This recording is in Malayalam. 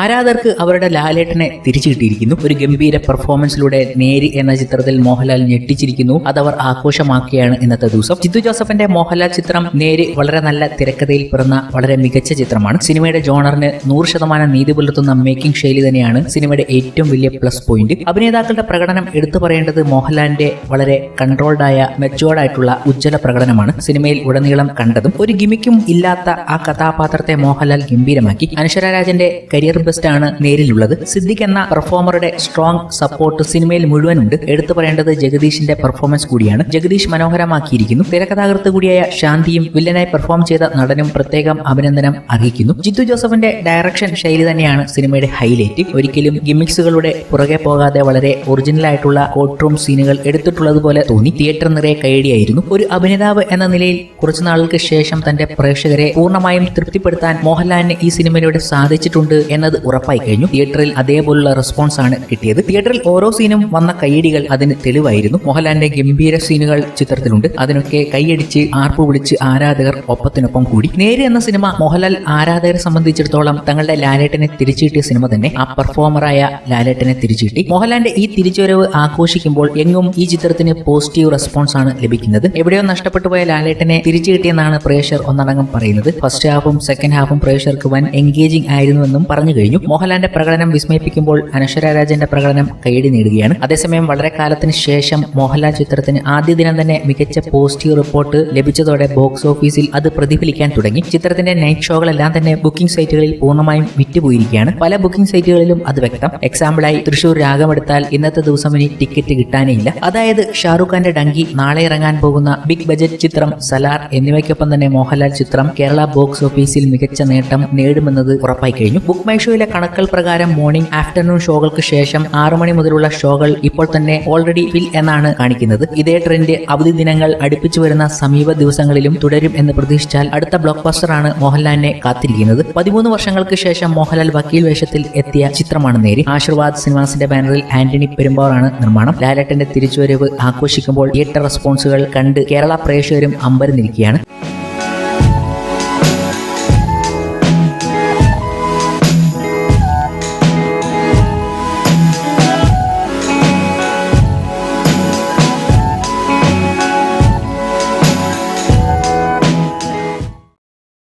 ആരാധകർക്ക് അവരുടെ ലാലേട്ടനെ തിരിച്ചു കിട്ടിയിരിക്കുന്നു ഒരു ഗംഭീര പെർഫോമൻസിലൂടെ നേരി എന്ന ചിത്രത്തിൽ മോഹൻലാൽ ഞെട്ടിച്ചിരിക്കുന്നു. അതവർ ആഘോഷമാക്കുകയാണ് ഇന്നത്തെ ദിവസം. ജിത്തു ജോസഫിന്റെ മോഹൻലാൽ ചിത്രം നേര് വളരെ നല്ല തിരക്കഥയിൽ പിറന്ന വളരെ മികച്ച ചിത്രമാണ്. സിനിമയുടെ ജോണറിന് നൂറ് ശതമാനം നീതി പുലർത്തുന്ന മേക്കിംഗ് ശൈലി തന്നെയാണ് സിനിമയുടെ ഏറ്റവും വലിയ പ്ലസ് പോയിന്റ്. അഭിനേതാക്കളുടെ പ്രകടനം എടുത്തു പറയേണ്ടത് മോഹൻലാലിന്റെ വളരെ കൺട്രോൾഡായ മെച്ചുവേർഡ് ആയിട്ടുള്ള ഉജ്ജ്വല പ്രകടനമാണ് സിനിമയിൽ ഉടനീളം കണ്ടതും. ഒരു ഗിമിക്കും ഇല്ലാത്ത ആ കഥാപാത്രത്തെ മോഹൻലാൽ ഗംഭീരമാക്കി. അനശ്വര രാജന്റെ കരിയർ ബെസ്റ്റ് ആണ് നേരിലുള്ളത്. സിദ്ദിഖ് എന്ന പെർഫോമറുടെ സ്ട്രോങ് സപ്പോർട്ട് സിനിമയിൽ മുഴുവൻ ഉണ്ട് എടുത്തു പറയേണ്ടത് ജഗദീഷിന്റെ പെർഫോമൻസ് കൂടിയാണ്. ജഗദീഷ് മനോഹരമാക്കിയിരിക്കുന്നു. തിരക്കഥാകൃത്ത് കൂടിയായ ശാന്തിയും വില്ലനായി പെർഫോം ചെയ്ത നടനും പ്രത്യേകം അഭിനന്ദനം അർഹിക്കുന്നു. ജിത്തു ജോസഫിന്റെ ഡയറക്ഷൻ ശൈലി തന്നെയാണ് സിനിമയുടെ ഹൈലൈറ്റ് ഒരിക്കലും ഗിമിക്സുകളുടെ പുറകെ പോകാതെ വളരെ ഒറിജിനൽ ആയിട്ടുള്ള കോട്ട് റൂം സീനുകൾ എടുത്തിട്ടുള്ളതുപോലെ തോന്നി. തിയേറ്റർ നിറയെ കൈയടിയായിരുന്നു ഒരു അഭിനേതാവ് എന്ന നിലയിൽ കുറച്ചു നാളുകൾക്ക് ശേഷം തന്റെ പ്രേക്ഷകരെ പൂർണമായും തൃപ്തിപ്പെടുത്താൻ മോഹൻലാലിന് ഈ സിനിമയിലൂടെ സാധിച്ചിട്ടുണ്ട് എന്നത് ഉറപ്പായി കഴിഞ്ഞു. തിയേറ്ററിൽ അതേപോലുള്ള റെസ്പോൺസ് ആണ് കിട്ടിയത്. തിയേറ്ററിൽ ഓരോ സീനും വന്ന കൈയടികൾ അതിന് തെളിവായിരുന്നു. മോഹൻലാലിന്റെ ഗംഭീര സീനുകൾ ചിത്രത്തിലുണ്ട്. അതിനൊക്കെ കൈയടിച്ച് ആർപ്പ് വിളിച്ച് ആരാധകർ ഒപ്പത്തിനൊപ്പം കൂടി. നേര് എന്ന സിനിമ മോഹൻലാൽ ആരാധകരെ സംബന്ധിച്ചിടത്തോളം തങ്ങളുടെ ലാലേട്ടനെ തിരിച്ചു കിട്ടിയ സിനിമ തന്നെ. ആ പെർഫോമറായ ലാലേട്ടനെ തിരിച്ചു കിട്ടി മോഹൻലാലിന്റെ ഈ തിരിച്ചുവരവ് ആഘോഷിക്കുമ്പോൾ എങ്ങും ഈ ചിത്രത്തിന് പോസിറ്റീവ് റെസ്പോൺസ് ആണ് ലഭിക്കുന്നത്. എവിടെയോ നഷ്ടപ്പെട്ടു പോയ ലാലേട്ടനെ തിരിച്ചു കിട്ടിയെന്നാണ് പ്രേക്ഷർ ഒന്നടങ്കം പറയുന്നത്. ഫസ്റ്റ് ഹാഫും സെക്കൻഡ് ഹാഫും പ്രേക്ഷർക്ക് വൻ എൻഗേജിംഗ് ആയിരുന്നുവെന്നും പറഞ്ഞു കഴിഞ്ഞു. മോഹൻലാലിന്റെ പ്രകടനം വിസ്മയിപ്പിക്കുമ്പോൾ അനശ്വരരാജന്റെ പ്രകടനം കൈയടി നേടുകയാണ്. അതേസമയം വളരെ കാലത്തിന് ശേഷം മോഹൻലാൽ ചിത്രത്തിന് ആദ്യ ദിനം തന്നെ മികച്ച പോസിറ്റീവ് റിപ്പോർട്ട് ലഭിച്ചതോടെ ബോക്സ് ഓഫീസിൽ അത് പ്രതിഫലിക്കാൻ തുടങ്ങി. ചിത്രത്തിന്റെ നൈറ്റ് ഷോകളെല്ലാം തന്നെ ബുക്കിംഗ് സൈറ്റുകളിൽ പൂർണമായും വിറ്റുപോയിരിക്കുകയാണ്. പല ബുക്കിംഗ് സൈറ്റുകളിലും അത് വ്യക്തം. എക്സാമ്പിളായി തൃശൂർ രാഗമെടുത്താൽ ഇന്നത്തെ ദിവസം ഇനി ടിക്കറ്റ് കിട്ടാനേ ഇല്ല അതായത് ഷാറൂഖ് ഖാന്റെ ഡങ്കി നാളെ ഇറങ്ങാൻ പോകുന്ന ബിഗ് ബജറ്റ് ചിത്രം സലാർ എന്നിവയ്ക്കൊപ്പം തന്നെ മോഹൻലാൽ ചിത്രം കേരള ബോക്സ് ഓഫീസിൽ മികച്ച നേട്ടം നേടുമെന്നത് ഉറപ്പായി കഴിഞ്ഞു. ബുക്ക് മൈ ഷോയിലെ കണക്കുകൾ പ്രകാരം മോർണിംഗ് ആഫ്റ്റർനൂൺ ഷോകൾക്ക് ശേഷം ആറു മണി മുതലുള്ള ഷോകൾ ഇപ്പോൾ തന്നെ ഓൾറെഡി ഫിൽ എന്നാണ് കാണിക്കുന്നത്. ഇതേ ട്രെൻഡ് അവധി ദിനങ്ങൾ അടുപ്പിച്ചു വരുന്ന സമീപ ദിവസങ്ങളിലും തുടരും എന്ന് പ്രതീക്ഷിച്ചാൽ അടുത്ത ബ്ലോക്ക് ബസ്റ്ററാണ് മോഹൻലാലിനെ കാത്തിരിക്കുന്നത്. പതിമൂന്ന് വർഷങ്ങൾക്ക് ശേഷം മോഹൻലാൽ വക്കീൽ വേഷത്തിൽ എത്തിയ ചിത്രമാണ് നേരി. ആശീർവാദ് സിനിമാസിന്റെ ബാനറിൽ ആന്റണി പെരുമ്പാറാണ് നിർമ്മാണം. ലാലേട്ടന്റെ തിരിച്ചുവരവ് ആഘോഷിക്കുമ്പോൾ തിയേറ്റർ റെസ്പോൺസുകൾ കണ്ട് കേരള പ്രേക്ഷകരും അമ്പരന്നിരിക്കുകയാണ്.